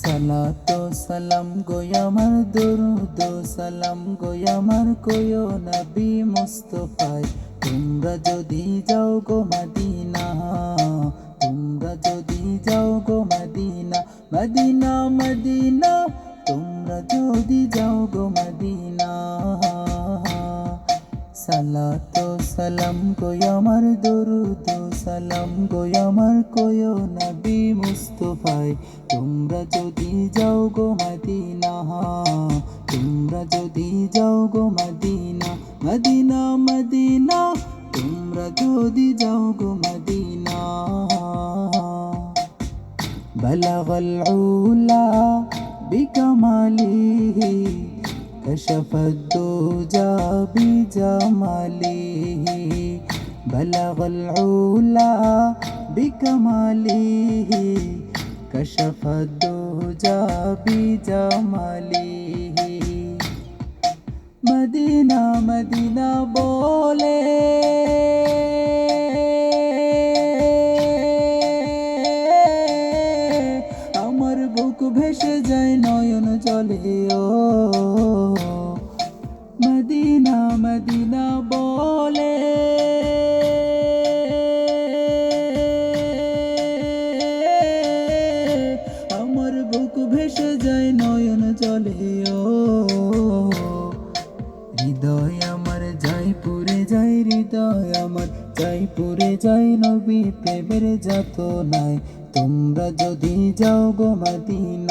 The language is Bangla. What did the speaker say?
সালাতো সালাম গোয়ামার দরুদ, সালাম গোয়ামার কোয়ো নবী মুস্তফায়। তোমরা যদি যাও গো মদিনা, তোমরা যদি যাও গো মদিনা মদিনা মদিনা, তোমরা যদি যাও গো মদিনা। সালাতো সালাম গোয়ামার দরুদ সালাম গোয়ামার কোয়ো নবী মুস্তফায় তোমরা যদি যাও গো মদিনা তোমরা যদি যাও গো মদিনা মদিনা মদিনা তোমরা যদি যাও গো মদিনা بلغ العلا بكماله كشف الدجى بجماله بلغ العلا بكماله. كشف الدجى بجماله. مدينة مدينة বুক ভেসে যায়, নয়ন জলে। ও, মদিনা মদিনা বলে। আমার বুক ভেসে যায়, নয়ন জলে। ও, হৃদয় আমার যাই পুরে যাই হৃদয় পুরে যাই নবী প্রেমের যত নাই তোমরা যদি যাও গো মদিনা